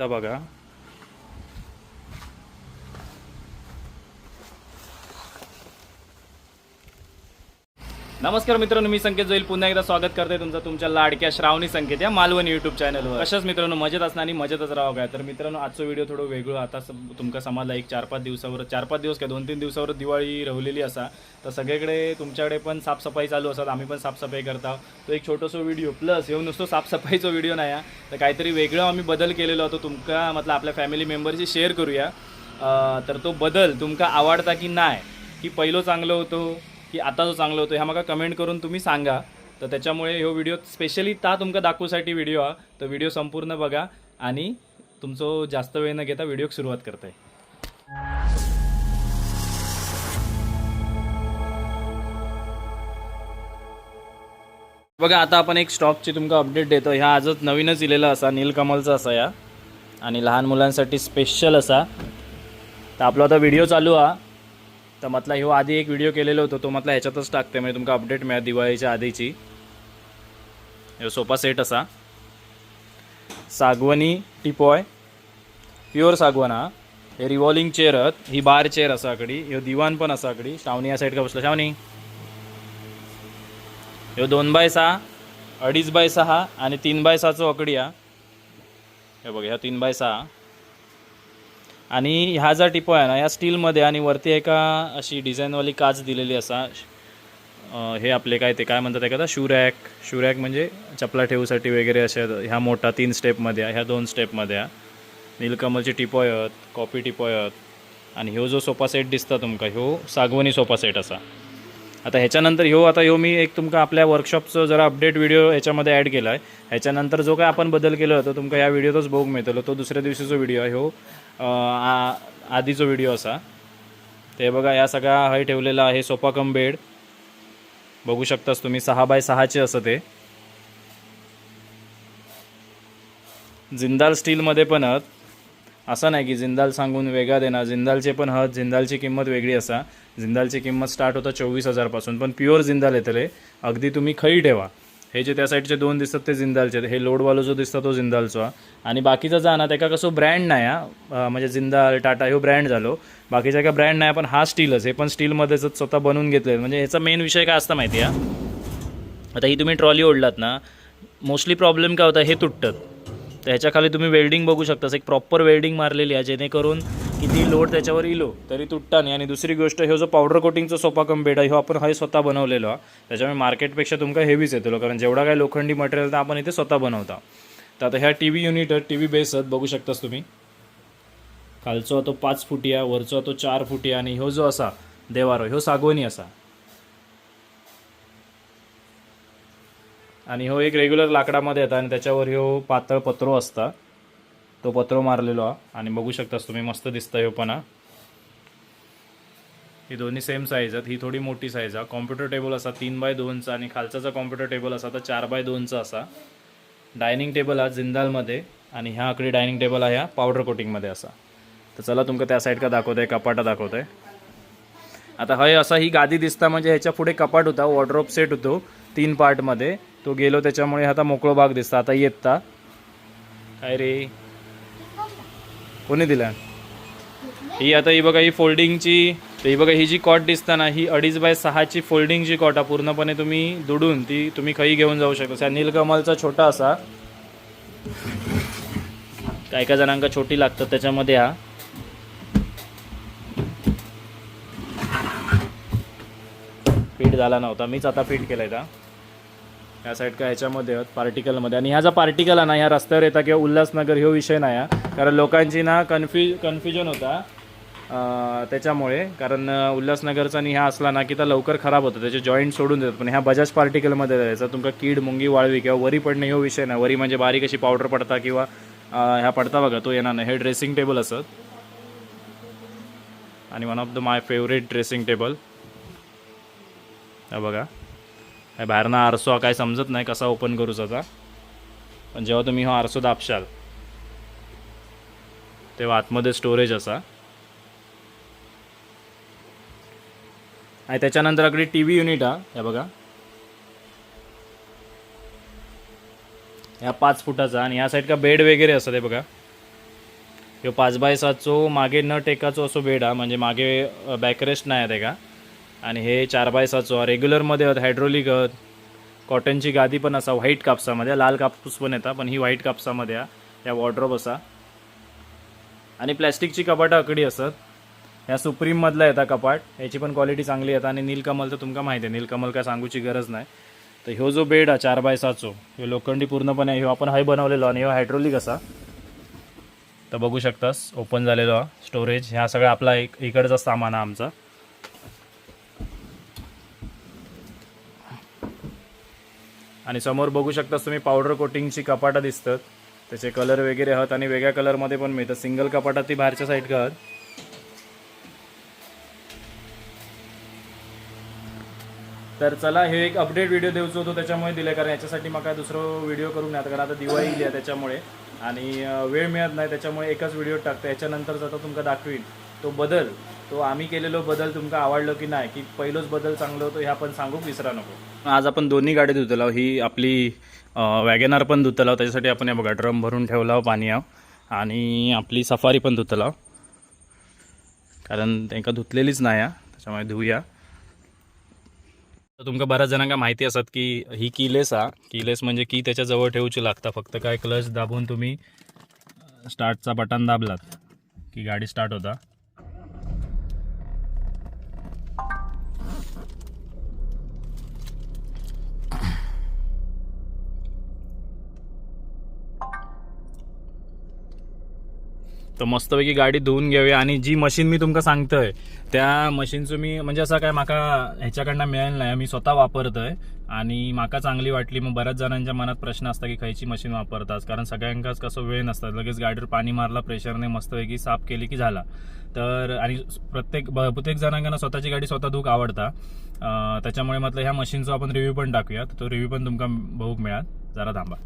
आता नमस्कार मित्रांनो मी संकेत जोईल. पुन्हा एकदा स्वागत करते तुमचं तुमच्या लाडक्या श्रावणी संकेत या मालवणी युट्यूब चॅनलवर अशाच मित्रांनो मजेत असणार आणि मजेतच राहा काय? तर मित्रांनो आजचा व्हिडिओ थोडं वेगळं. आता स- तुमका समाजला एक चार पाच दिवसावर चार पाच दिवस काय दोन तीन दिवसावर दिवाळी रवलेली असा. तर सगळीकडे तुमच्याकडे पण साफसफाई चालू असतात. आम्ही पण साफसफाई करता तो एक छोटंसं व्हिडिओ प्लस येऊन नुसतो साफसफाईचा व्हिडिओ नाही आहे तर काहीतरी वेगळं आम्ही बदल केलेलो होतो. तुमका मतलब आपल्या फॅमिली मेंबरशी शेअर करूया. तर तो बदल तुमका आवडता की नाही की पहिलं चांगलं होतं. की आता जो चांगलं होतो ह्या मला कमेंट करून तुम्ही सांगा. तर त्याच्यामुळे ह्यो व्हिडिओ स्पेशली ता तुमका दाखवूसाठी व्हिडिओ हा. तर व्हिडिओ संपूर्ण बघा आणि तुमचं जास्त वेळ न घेता व्हिडिओ सुरुवात करताय. बघा आता आपण एक स्टॉकची तुमका अपडेट देतो. ह्या आजच नवीनच इलेला असा नीलकमलचा असा या. आणि लहान मुलांसाठी स्पेशल असा. तर आपला आता व्हिडिओ चालू हा. तर म्हटलं ह्यो आधी एक व्हिडिओ केलेलो होतो तो म्हटलं ह्याच्यातच टाकते म्हणजे तुमका अपडेट मिळा दिवाळीच्या आधीची. ह्यो सोफा सेट असा. सागवनी टिपॉय प्युअर सागवन. हा हे रिवॉल्विंग चेअर आहेत ही बार चेअर असा आकडी ह्यो दिवाण पण असा आकडी श्रावणी या साईड का बसला. श्रावणी. ह्यो दोन बाय सहा अडीच बाय सहा आणि तीन बाय सहाचो अकडी हा. हे बघ ह्या तीन बाय सहा. आणि ह्या जा टिपो आहे ना या स्टीलमध्ये आणि वरती एका अशी डिझाईनवाली काच दिलेली असा हे आपले काय ते काय म्हणतात एखादा शूरॅक. शूरॅक म्हणजे चपला ठेवूसाठी वगैरे अशा ह्या मोठा तीन स्टेपमध्ये ह्या दोन स्टेपमध्ये. आहे नीलकमलची टिपॉय आहेत कॉपी टिपो आहेत. आणि ह्यो जो सोफा सेट दिसता तुमका ह्यो सागवनी सोफा सेट असा. आता ह्याच्यानंतर ह्यो आता ह्यो मी एक तुमका आपल्या वर्कशॉपचं जरा अपडेट व्हिडिओ ह्याच्यामध्ये ॲड केला आहे ह्याच्यानंतर जो काय आपण बदल केला होता तुमका ह्या व्हिडिओतच बघूक मिळतलो. तो दुसऱ्या दिवशीचा व्हिडिओ आहे ह्यो आ- आधीचो व्हिडिओ असा. ते बघा या सगळा हय ठेवलेला आहे सोफा कम बेड. बघू शकतास तुम्ही सहा बाय सहाचे असं ते. जिंदाल स्टीलमध्ये पण हत. असं नाही की जिंदाल सांगून वेगळा देणार. जिंदालचे पण हत जिंदालची किंमत वेगळी असा. जिंदालची किंमत स्टार्ट होता चोवीस हजारपासून पण प्युअर जिंदाल येतले. अगदी तुम्ही खई ठेवा. हे जे त्या साईडचे दोन दिसतात ते जिंदालचे आहेत. हे लोडवालो जो दिसतो तो जिंदालचा आणि बाकीचा जा ना त्याका कसं ब्रँड नाही हा. म्हणजे जिंदाल टाटा ह्यो ब्रँड झालो. बाकीच्या काय ब्रँड नाही पण हा स्टीलच हे पण स्टीलमध्येच स्वतः बनवून घेतले म्हणजे ह्याचा मेन विषय काय असता माहिती आहे आता ही तुम्ही ट्रॉली ओढलात ना मोस्टली प्रॉब्लेम काय होता हे तुटतात. तर ह्याच्याखाली तुम्ही वेल्डिंग बघू शकता एक प्रॉपर वेल्डिंग मारलेली आहे जेणेकरून किती लोड त्याच्यावर इलो तरी तुटता नाही आणि दुसरी गोष्ट ह्यो जो पावडर कोटिंगचा सोफा कम बेड आहे ह्यो आपण हा स्वतः बनवलेलो आहे त्याच्यामुळे मार्केटपेक्षा तुमका हेवीच येतो कारण जेवढा काय लोखंडी मटेरियल तर आपण इथे स्वतः बनवता. तर आता ह्या T V unit T V base बघू शकतास तुम्ही. खालचो तो पाच फुटी आहे वरचो तो चार फुटी आणि ह्यो जो असा देवारो ह्यो सागवनी असा. आणि हो एक रेग्युलर लाकडामध्ये येतात आणि त्याच्यावर ह्यो पातळ पत्रो असता. तो पत्रो मारलेलो हा. आणि बघू शकतास तुम्ही मस्त दिसतं ह्यो पण हा. ही दोन्ही सेम साईज आहेत. ही थोडी मोठी साईज आहे. कॉम्प्युटर टेबल असा तीन बाय दोनचा आणि खालचा कॉम्प्युटर टेबल असा तर चार बाय दोनचा असा. डायनिंग टेबल हा जिंदालमध्ये आणि ह्या आकडी डायनिंग टेबल आहे ह्या पावडर कोटिंगमध्ये असा. तर चला तुमका त्या साईड का दाखवतंय कपाटा दाखवतंय. आता हय असा ही गादी दिसता म्हणजे ह्याच्या पुढे कपाट होता वॉर्ड्रॉप सेट होतो तीन पार्टमध्ये तो गेलो त्याच्यामुळे आता मोकळो भाग दिसता. आता येता काय रे? कोणी दिला ही आता ही बघा ही फोल्डिंगची तर ही बघा ही जी कॉट दिसता ना ही अडीच बाय सहाची फोल्डिंगची कॉट आहे पूर्णपणे तुम्ही दुडून ती तुम्ही खई घेऊन जाऊ शकता. नीलकमलचा छोटा असा काय काय जणांका छोटी लागतात त्याच्यामध्ये हा. फिट झाला नव्हता मीच आता फिट केलाय का या साईड का ह्याच्यामध्ये आहेत पार्टिकलमध्ये आणि ह्या जो पार्टिकल आहे ना ह्या रस्त्यावर येता किंवा उल्हासनगर ह्यो विषय नाही हा. कारण लोकांची ना कन्फ्युज कन्फ्युजन होता त्याच्यामुळे. कारण उल्हासनगरचा आणि ह्या असला ना की तर लवकर खराब होतं. त्याचे जॉईंट सोडून देतात. पण ह्या बजाज पार्टिकलमध्ये जायचं तुमका कीड मुंगी वाळवी किंवा वरी पडणे ह्यो विषय नाही. वरी म्हणजे बारीक अशी पावडर पडता किंवा ह्या पडता बघा तो येणार नाही. हे ड्रेसिंग टेबल असत. आणि one of the my favourite dressing table हा बघा. काय बाहेरनं आरसो हा काय समजत नाही कसा ओपन करूचा आता पण जेव्हा तुम्ही हा आरसो दाबशाल तेव्हा आतमध्ये स्टोरेज असा. आणि त्याच्यानंतर अगदी टी व्ही युनिट हा या बघा. ह्या पाच फुटाचा आणि ह्या साईड का बेड वगैरे असतात ते बघा. ह्यो पाच बाय सातचो मागे न टेकाचो असो बेड हा म्हणजे मागे बॅकरेस्ट नाही आहे तेका आणि हे चार बाय साचो रेग्युलरमध्ये आहेत हायड्रोलिक आहेत. कॉटनची गादी पण असा व्हाईट कापसामध्ये लाल कापूस पण येता पण ही व्हाईट कापसामध्ये हा. या वॉर्ड्रॉप असा. आणि प्लॅस्टिकची कपाटं आकडी असत ह्या सुप्रीममधला येता कपाट. ह्याची पण क्वालिटी चांगली येतात आणि नीलकमल तर तुमका माहिती आहे नीलकमल काय सांगूची गरज नाही. तर ह्यो जो बेड हा चार बाय साचो ह्यो लोखंडी पूर्णपणे ह्यो आपण हाय बनवलेलो आणि ह्यो हायड्रोलिक असा. तर बघू शकतास ओपन झालेलो हा स्टोरेज ह्या सगळा आपला एक इकडचा सामान हा आमचा. आणि समोर बघू शकतास तुम्ही पावडर कोटिंगची कपाटं दिसतात. त्याचे कलर वगैरे आहात आणि वेगळ्या कलरमध्ये पण मिळतात. सिंगल कपाटात ती बाहेरच्या साईड आहात. तर चला हे एक अपडेट व्हिडिओ देऊचो होतो. त्याच्यामुळे दिले कारण याच्यासाठी मग काय दुसरं व्हिडिओ करून नाही कारण आता दिवाळी गेली आहे त्याच्यामुळे. आणि वेळ मिळत नाही. त्याच्यामुळे एकच व्हिडिओ टाकतो. याच्यानंतर जाता तुमका दाखवीन. तो बदल. तो आम्ही केलेलो बदल तुमका आवडलो की नाही की पहिलोच बदल चांगलो होतो हे आपण सांगू विसरा नको. आज आपण दोन्ही गाडी धुतला ही आपली वॅगनार पण धुतला त्याच्यासाठी आपण हे बघा ड्रम भरून ठेवला पाणी आव आणि आपली सफारी पण धुतला कारण त्यांका धुतलेलीच नाही आहे. त्याच्यामुळे धुया तर तुमका बऱ्याच जणांका माहिती असत की ही कीलेस हा कीलेस म्हणजे की त्याच्याजवळ ठेवूची लागता. फक्त काय क्लच दाबून तुम्ही स्टार्टचा बटन दाबलात की गाडी स्टार्ट होता. तर मस्तपैकी गाडी धुवून घेऊया आणि जी मशीन मी तुमका सांगतोय त्या मशीनचं मी म्हणजे असं काय माका ह्याच्याकडनं मिळेल नाही. मी स्वतः वापरतोय आणि माका चांगली वाटली. मग बऱ्याच जणांच्या मनात प्रश्न असता की खयची मशीन वापरतात? कारण सगळ्यांकाच कसं वेळ नसतात. लगेच गाडीवर पाणी मारला प्रेशरने मस्तपैकी साफ केली की झाला. तर आणि प्रत्येक बहुतेक जणांना स्वतःची गाडी स्वतः धूक आवडता. त्याच्यामुळे म्हटलं ह्या मशीनचा आपण रिव्ह्यू पण टाकूया तो रिव्ह्यू पण तुमका बघूक मिळाल. जरा थांबा.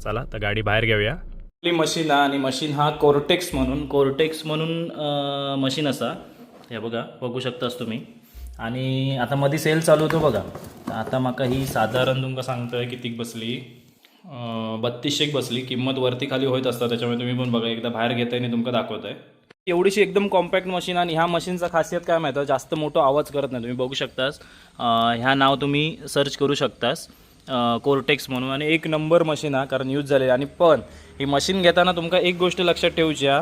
चला तर गाडी बाहेर घेऊया. मशीन हा आणि मशीन हा कोर्टेक्स म्हणून कोर्टेक्स म्हणून मशीन असा. हे बघा बघू शकतास तुम्ही. आणि आता मध्ये सेल चालू होतो बघा. आता माका ही साधारण तुमका सांगतोय कितीक बसली. बत्तीसशेक बसली. किंमत वरती खाली होत असतात त्याच्यामुळे तुम्ही पण बघा एकदा बाहेर घेताय आणि तुमका दाखवत आहे एवढीशी एकदम कॉम्पॅक्ट मशीन आणि ह्या मशीनचा खासियत काय माहिती? आहे? जास्त मोठा आवाज करत नाही. तुम्ही बघू शकतास. ह्या नाव तुम्ही सर्च करू शकतास. कोर्टेक्स म्हणून. आणि एक नंबर मशीन हा कारण यूज झाले आणि पण ही मशीन घेताना तुमका एक गोष्ट लक्षात ठेवची हा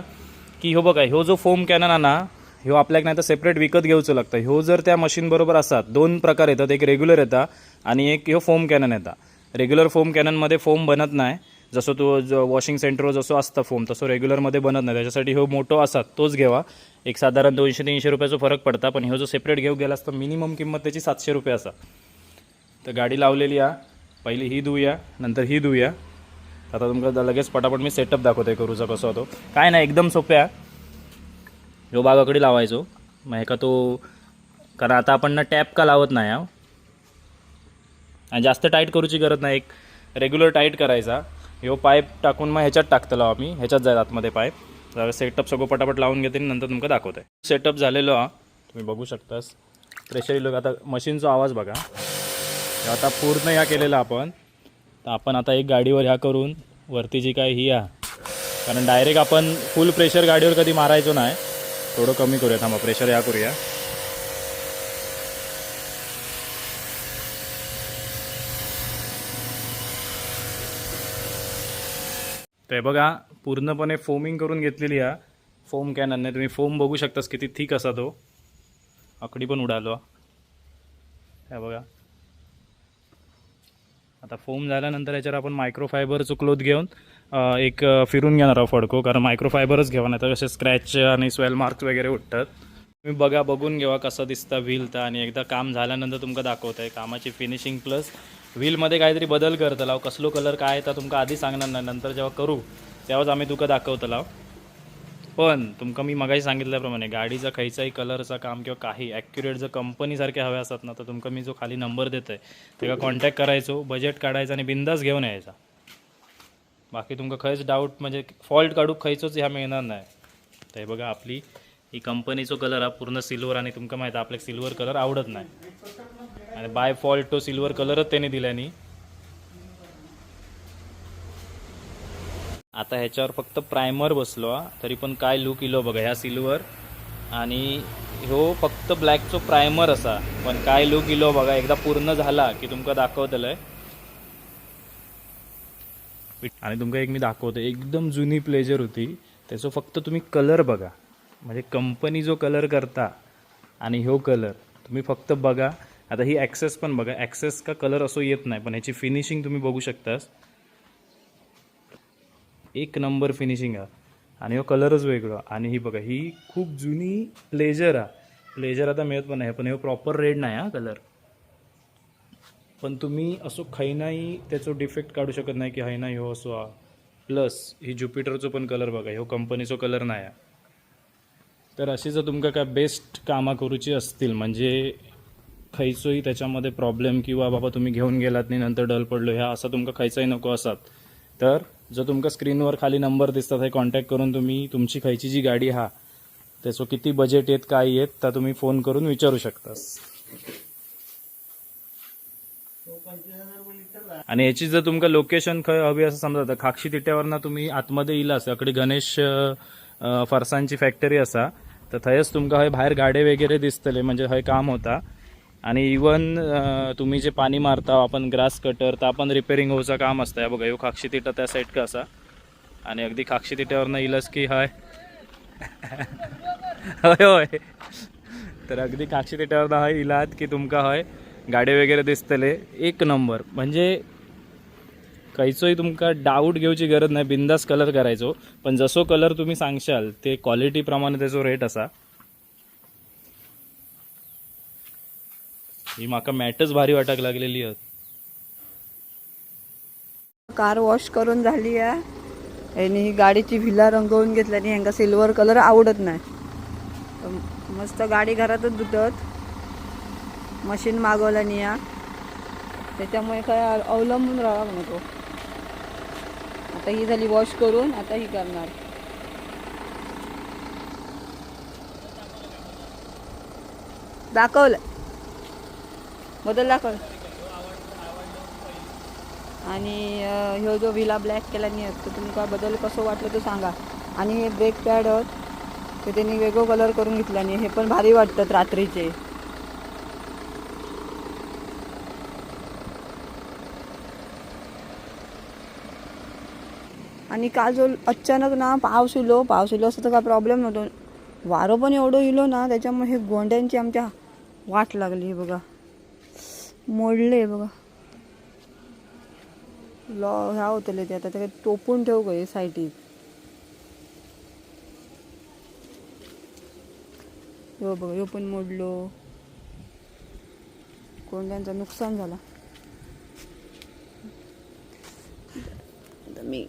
की ह्यो बघा ह्यो जो फोम कॅनन हा ना ह्यो आपल्याक नाही तर सेपरेट विकत घेऊचं लागतं. ह्यो जर त्या मशीन बरोबर असतात दोन प्रकार येतात. एक रेग्युलर येतात आणि एक ह्यो फोम कॅनन येता. रेग्युलर फोम कॅननमध्ये फोम बनत नाही. जसं तो जो वॉशिंग सेंटरवर जसं असतं फोम तसं रेग्युलरमध्ये बनत नाही. त्याच्यासाठी ह्यो मोठो असतात तोच घेवा एक साधारण दोनशे तीनशे रुपयाचा फरक पडता पण ह्यो जो सेपरेट घेऊ गेलास तर मिनिमम किंमत त्याची सातशे रुपये असा. तर गाडी लावलेली आ पहिली ही धुऊया नंतर ही धुऊया. आता तुमका लगेच पटापट मी सेटअप दाखवतोय करूचा कसं होतो. काय नाही एकदम सोप्या. ह्यो बागाकडे लावायचो. मग का तो कारण आता आपण ना टॅप का लावत नाही हा आणि जास्त टाईट करूची गरज नाही. एक रेग्युलर टाईट करायचा. ह्यो पाईप टाकून मग ह्याच्यात टाकतलो आम्ही. ह्याच्यात जाईल आतमध्ये पाईप सेटअप सगळं पटापट लावून घेते नंतर तुमका दाखवतोय. सेटअप झालेलो हा. तुम्ही बघू शकतास. प्रेशर इलो आता मशीनचा आवाज बघा. आता पूर्ण ह्या केलेला आपण. तर आपण आता एक गाडीवर ह्या करून वरती जी काय ही या कारण डायरेक्ट आपण फुल प्रेशर गाडीवर कधी मारायचो नाही. थोडं कमी करूया थांबा प्रेशर ह्या करूया. ते बघा पूर्णपणे फोमिंग करून घेतलेली आहे फोम कॅननने तुम्ही फोम बघू शकतास किती थिक असा तो. आकडी पण उडालो. हे बघा. आता फोम झाल्यानंतर याच्यावर आपण मायक्रोफायबरचं क्लोथ घेऊन एक फिरून घेणार आहोत फडको कारण मायक्रोफायबरच घ्यावा नाही तर कसे स्क्रॅच आणि स्वेल मार्क्स वगैरे उठतात. तुम्ही बघा बघून घेवा कसं दिसता व्हील तर आणि एकदा काम झाल्यानंतर तुमका दाखवत आहे कामाची फिनिशिंग प्लस व्हीलमध्ये काहीतरी बदल करतला कसलो कलर काय आहे तर तुमका आधी सांगणार नाही. नंतर जेव्हा करू तेव्हाच आम्ही तुका दाखवतलाव. पण तुमका मी मगाशी सांगितल्याप्रमाणे गाडीचा खयचाही कलरचा काम किंवा काही ॲक्युरेट जर कंपनीसारखे हवे असतात ना तर तुमका मी जो खाली नंबर देतोय तेव्हा कॉन्टॅक्ट करायचो बजेट काढायचं आणि बिंदास घेऊन यायचा. बाकी तुमका खयच डाऊट म्हणजे फॉल्ट काढूक खयचोच ह्या मिळणार नाही. तर बघा आपली ही कंपनीचो कलर हा पूर्ण सिल्वर आणि तुमका माहिती आहे आपल्याक सिल्वर कलर आवडत नाही. आणि बाय फॉल्ट तो सिल्वर कलरच त्याने दिल्यानी आता ह्याच्यावर फक्त प्रायमर बसलो तरी पण काय लुक इलो हो बघा ह्या सिल्वर आणि ह्यो फक्त ब्लॅकचो प्रायमर असा. पण काय लुक इलो हो बघा एकदा पूर्ण झाला की तुमका दाखवतलंय. आणि तुमका एक मी दाखवतो एकदम जुनी प्लेजर होती. त्याचो फक्त तुम्ही कलर बघा. म्हणजे कंपनी जो कलर करता आणि ह्यो कलर तुम्ही फक्त बघा. आता ही ॲक्सेस पण बघा ॲक्सेस का कलर असो येत नाही पण ह्याची फिनिशिंग तुम्ही बघू शकतास. एक नंबर फिनिशिंग आहे. आणि हो कलरच वेगळो. आणि ही बघा ही खूप जुनी प्लेजर आहे. प्लेजर आता मिळत पण नाही पण हे प्रॉपर रेड नाही हा कलर पण तुम्ही असो खैनाही त्याचो डिफेक्ट काढू शकत नाही की हैना हो असो हा. प्लस ही ज्युपिटरचो पण कलर बघा ह्यो कंपनीचो कलर नाही हा. तर अशी जर तुमका काय बेस्ट कामां करूची असतील म्हणजे खयचोही त्याच्यामध्ये प्रॉब्लेम किंवा बाबा तुम्ही घेऊन गेलात नाही नंतर डल पडलो ह्या असं तुमका खयचाही नको असात. तर जो तुमका स्क्रीनवर खाली नंबर दिसतात थंय कॉन्टॅक्ट करून तुम्ही तुमची खंयची जी गाडी हा त्याचो किती बजेट येत काय येत तर तुम्ही फोन करून विचारू शकतास आणि याची जर तुमका लोकेशन खंय हवी असं समजा तर खाक्षी तिट्यावरनं तुम्ही आतमध्ये इलास अकडे गणेश फरसांची फॅक्टरी असा. तर थंयच तुमका हय भायर गाडे वगैरे दिसतले म्हणजे हय काम होता. आणि इवन तुम्ही जे पाणी मारता आपण ग्रास कटर तर आपण रिपेरिंग होऊचं काम असतं बघा ह्यो खाक्षी तिटा त्या साईड का असा. आणि अगदी खाक्षी तिट्यावरनं इलस की हय. हय होय. तर अगदी खाक्षी तिट्यावरनं हय इलात की तुमका हय. गाडी वगैरे दिसतले. एक नंबर. म्हणजे खंयचोय तुमका डाऊट घेवची गरज नाही. बिंदास कलर करायचो. पण जसो कलर तुम्ही सांगशाल ते क्वालिटी प्रमाणे त्याचो रेट असा. ही माका मॅटच भारी वाटाक लागलेली कार वॉश करून झाली आहे. आणि ही गाडीची भिला रंगवून घेतल्याने ह्यांका सिल्वर कलर आवडत नाही. मस्त गाडी घरातच धुतत. मशीन मागवल्याने या. त्याच्यामुळे काय अवलंबून राहा नको आता ही झाली वॉश करून आता ही करणार. दाखवलं. बदलला कळ आणि ह्यो जो विला ब्लॅक केल्याने आहेत तो तुमका बदल कसं वाटलं तो सांगा. आणि हे ब्रेक पॅड ते त्यांनी वेगळं कलर करून घेतल्याने हे पण भारी वाटतात रात्रीचे. आणि काल जो अचानक ना पाऊस इलो पाऊस इलो असं तर काय प्रॉब्लेम नव्हतो. वारं पण एवढं इलो ना त्याच्यामुळे हे गोंड्यांची आमच्या वाट लागली बघा. मोडले बघा. लॉ ह्या होतले ते आता ते टोपून ठेव गे साईटीत हो बघा ह्यो पण मोडलो. कोंड्यांचं नुकसान झाला? मी